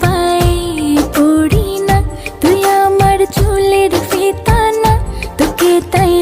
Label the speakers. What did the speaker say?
Speaker 1: পাই পড়ি না তুই আমার চুলের ফিতানা তোকে তাই